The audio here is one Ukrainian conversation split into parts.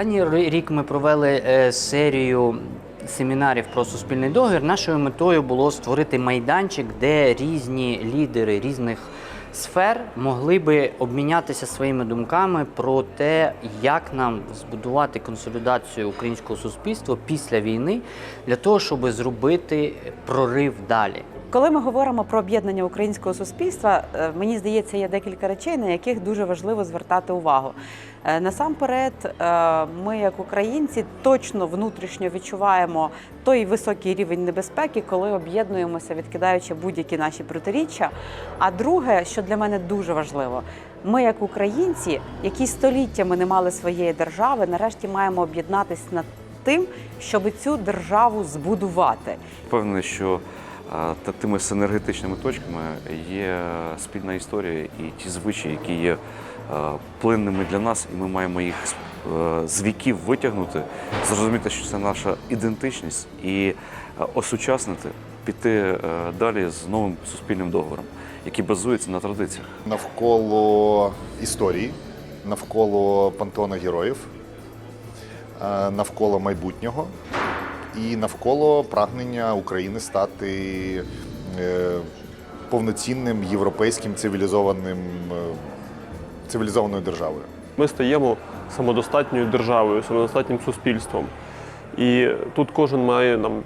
Останній рік ми провели е, серію семінарів про суспільний договір. Нашою метою було створити майданчик, де різні лідери різних сфер могли би обмінятися своїми думками про те, як нам збудувати консолідацію українського суспільства після війни для того, щоб зробити прорив далі. Коли ми говоримо про об'єднання українського суспільства, е, мені здається, є декілька речей, на яких дуже важливо звертати увагу. Е, Насамперед, е, ми, як українці, точно внутрішньо відчуваємо той високий рівень небезпеки, коли об'єднуємося, відкидаючи будь-які наші протиріччя. А друге, що для мене дуже важливо, ми, як українці, які століттями не мали своєї держави, нарешті маємо об'єднатися над тим, щоб цю державу збудувати. Впевнений, що та тими синергетичними точками є спільна історія і ті звичаї, які є плинними для нас, і ми маємо їх з- е, віків витягнути, зрозуміти, що це наша ідентичність, і осучаснити, піти е, далі з новим суспільним договором, який базується на традиціях. навколо історії, навколо пантеону героїв, е, навколо майбутнього і навколо прагнення України стати е, повноцінним європейським цивілізованим е, цивілізованою державою. Ми стаємо самодостатньою державою, самодостатнім суспільством. І тут кожен має нам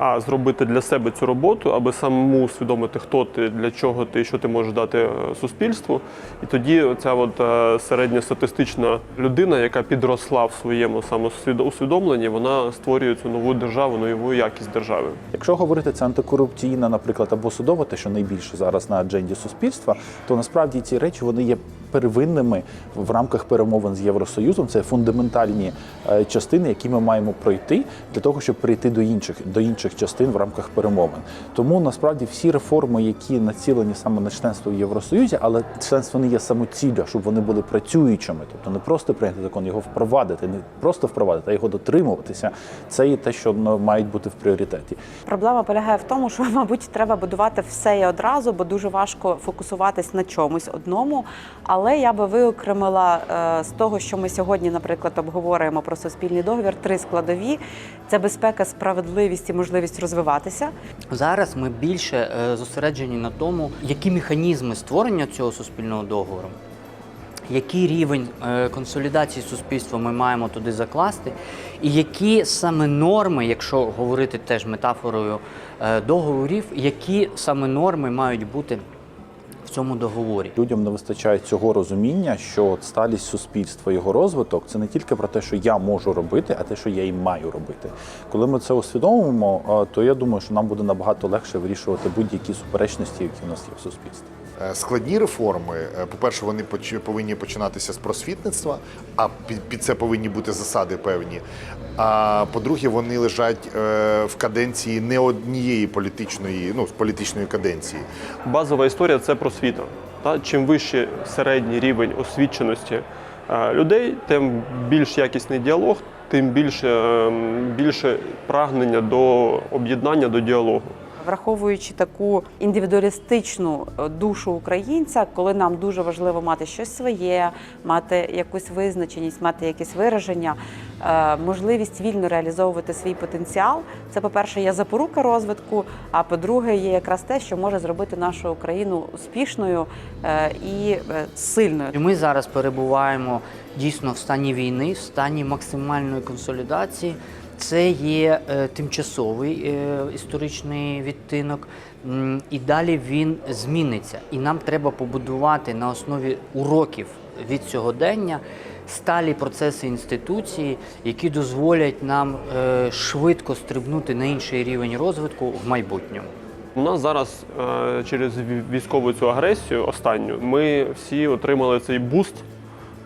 а зробити для себе цю роботу, аби самому усвідомити, хто ти, для чого ти, що ти можеш дати е, суспільству. І тоді ця от е, середньостатистична людина, яка підросла в своєму самоусвідомленні, вона створює цю нову державу, нову якість держави. Якщо говорити це антикорупційна, наприклад, або судова, те, що найбільше зараз на адженді суспільства, то насправді ці речі вони є первинними в рамках перемовин з Євросоюзом. Це фундаментальні е, частини, які ми маємо пройти для того, щоб прийти до інших до інших частин в рамках перемовин. Тому насправді всі реформи, які націлені саме на членство в Євросоюзі, але членство не є самоціллю, щоб вони були працюючими, тобто не просто прийняти закон, його впровадити, не просто впровадити, а його дотримуватися. Це є те, що ну, мають бути в пріоритеті. Проблема полягає в тому, що, мабуть, треба будувати все і одразу, бо дуже важко фокусуватись на чомусь одному. Але я би виокремила е, з того, що ми сьогодні, наприклад, обговорюємо про суспільний договір, три складові: це безпека, справедливість і можливість розвиватися. Зараз ми більше е, зосереджені на тому, які механізми створення цього суспільного договору, який рівень е, консолідації суспільства ми маємо туди закласти, і які саме норми, якщо говорити теж метафорою договорів, які саме норми мають бути в цьому договорі. Людям не вистачає цього розуміння, що сталість суспільства, його розвиток це не тільки про те, що я можу робити, а те, що я і маю робити. Коли ми це усвідомимо, то я думаю, що нам буде набагато легше вирішувати будь-які суперечності, які в нас є в суспільстві. Е, Складні реформи, е, по-перше, вони повинні починатися з просвітництва, а під, це повинні бути засади певні. А по-друге, вони лежать е, в каденції не однієї політичної, ну, політичної каденції. Базова історія це просвіта. Та чим вище середній рівень освіченості людей, тим більш якісний діалог, тим більше, ем, більше прагнення до об'єднання до діалогу. Враховуючи таку індивідуалістичну е, душу українця, коли нам дуже важливо мати щось своє, мати якусь визначеність, мати якесь вираження, е, можливість вільно реалізовувати свій потенціал. Це, по-перше, є запорука розвитку. А по-друге, є якраз те, що може зробити нашу Україну успішною е, і сильною. Ми зараз перебуваємо дійсно в стані війни, в стані максимальної консолідації. Це є е, тимчасовий е, історичний відтинок, і далі він зміниться. І нам треба побудувати на основі уроків від сьогодення сталі процеси інституції, які дозволять нам е, швидко стрибнути на інший рівень розвитку в майбутньому. У нас зараз через військову цю агресію останню ми всі отримали цей буст.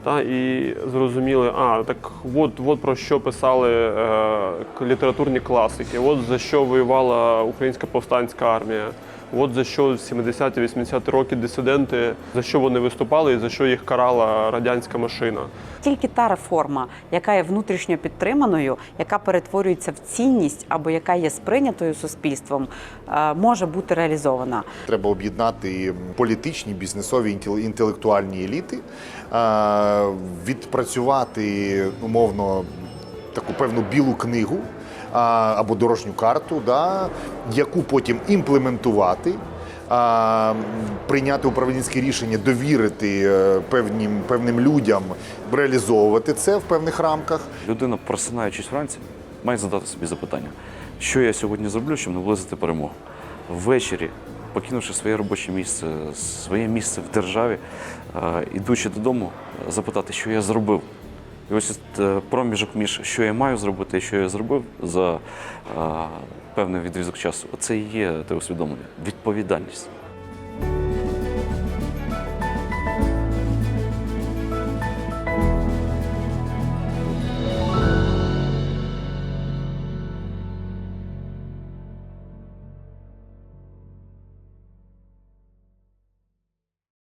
Та, і зрозуміли, а так от, от про що писали е, літературні класики. От за що воювала українська повстанська армія. От за що в 70-80 роки дисиденти, за що вони виступали і за що їх карала радянська машина. Тільки та реформа, яка є внутрішньо підтриманою, яка перетворюється в цінність або яка є сприйнятою суспільством, е, може бути реалізована. Треба об'єднати політичні, бізнесові, інтел- інтелектуальні еліти, е, відпрацювати умовно таку певну білу книгу або дорожню карту, да, яку потім імплементувати. Прийняти управлінське рішення, довірити е, певним, певним людям, реалізовувати це в певних рамках. Людина, просинаючись вранці, має задати собі запитання, що я сьогодні зроблю, щоб наблизити перемогу. Ввечері, покинувши своє робоче місце, своє місце в державі, е, ідучи додому, запитати, що я зробив. І ось е, проміжок між що я маю зробити і що я зробив за а, певний відрізок часу, це і є те усвідомлення, відповідальність.